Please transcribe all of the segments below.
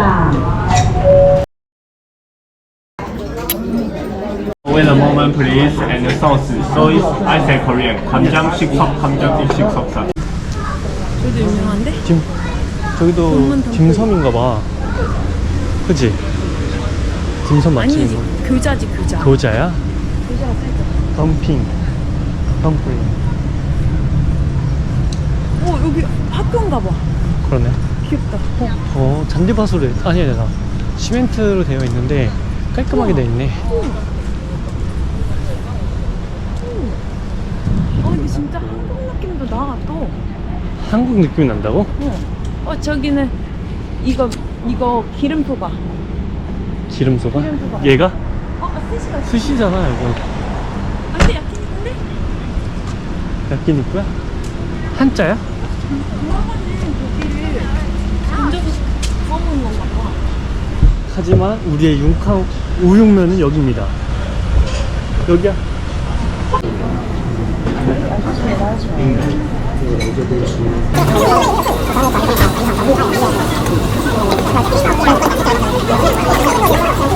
บาท Wait a moment, please. And the sauce. So is I say Korean. 간장 식섭, 간장 일식 섭사. 저희도 유명한데? 지금 저기도 딤섬인가 봐. 그치? 딤섬 맞지? 교자지 교자. 교자야? 교자 살짝. 덤핑. 덤프링. 어 여기 학교인가 봐. 그러네. 귀엽다 어. 어, 잔디밭으로, 아니, 아니, 나 시멘트로 되어 있는데 깔끔하게 되어 있네. 어 근데 진짜 한국 느낌도 나 또 한국 느낌이 난다고? 어. 어 저기는 이거 이거 기름소바 기름소바? 기름소바. 얘가? 어 스시가 스시잖아, 이거. 안돼 야끼니인데? 야끼니꾸야? 한자야? 돌아가는 고기를 던져서 구워 먹는 건가 봐 하지만 우리의 융캉 우육면은 여기입니다. 여기야.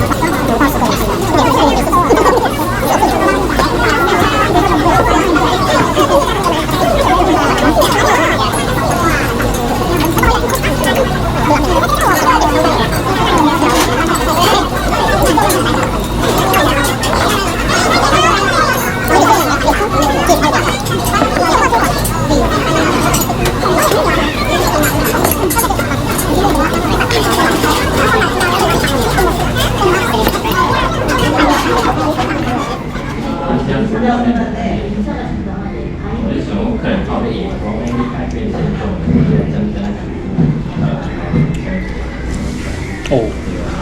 오,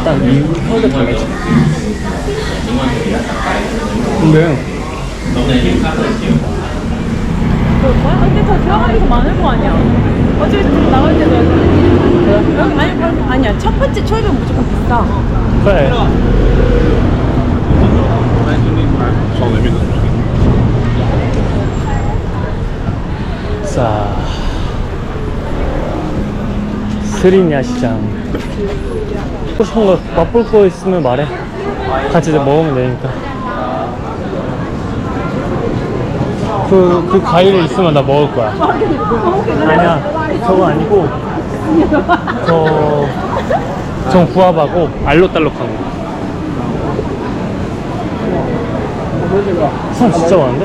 딱이 혀를 당했지. 근데 그럴까? 근데 더 들어가는 게 많을 거 아니야 어쨌든 나갈 때도 아니 그럼 아니야 첫 번째 초입은 무조건 비싸 그래. 자, 스리냐 시장. 먹고 싶은 거 맛볼 거 있으면 말해. 같이 이제 먹으면 되니까. 그, 그 과일 있으면 나 먹을 거야. 아니야, 저거 아니고, 저, 전 구압하고 알록달록한 거. 선 진짜 많은데?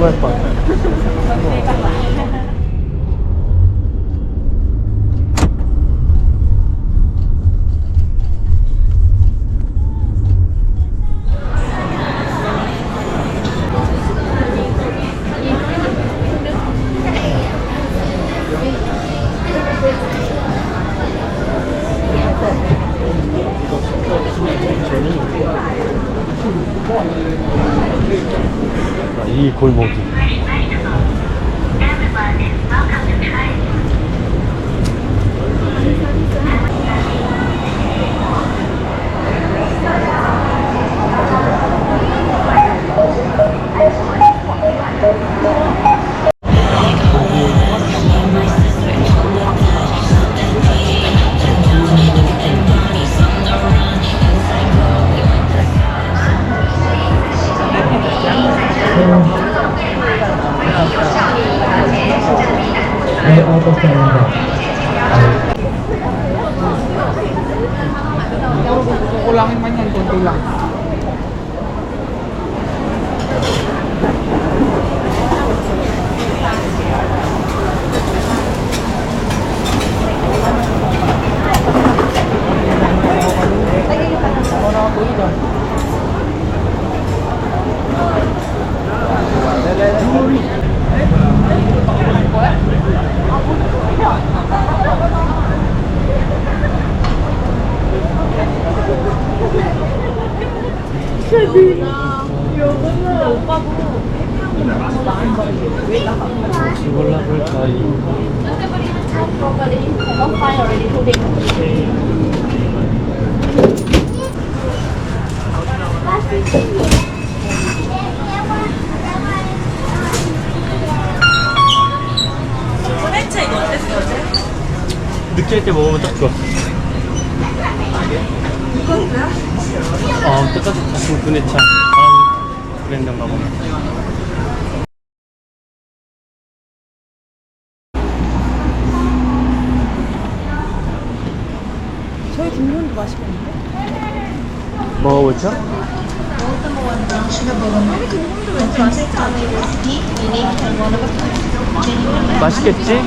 がやっぱ。 이 골목이. 非常。 거예요. 왜 나가? 이걸로 볼까? 도대체 이거 어땠어 어제? 느끼할 때 먹으면 딱 좋아. 이거야? 어, 똑같이 같은 분해차. 다른 브랜드인가 보네. 저희 김면도 맛있겠는데? 먹어보죠? 왠지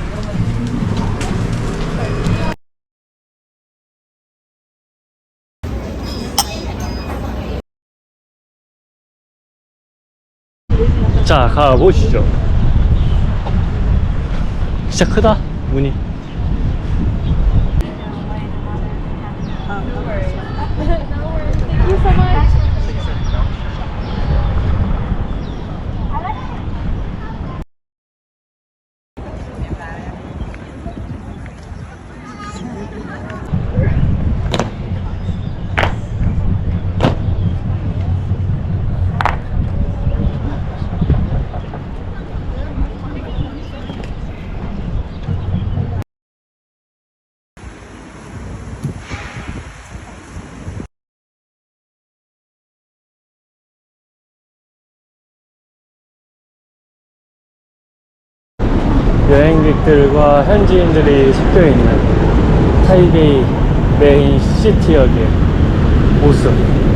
자, 가보시죠. 진짜 크다, 문이. 여행객들과 현지인들이 섞여 있는 타이베이 메인 시티역의 모습.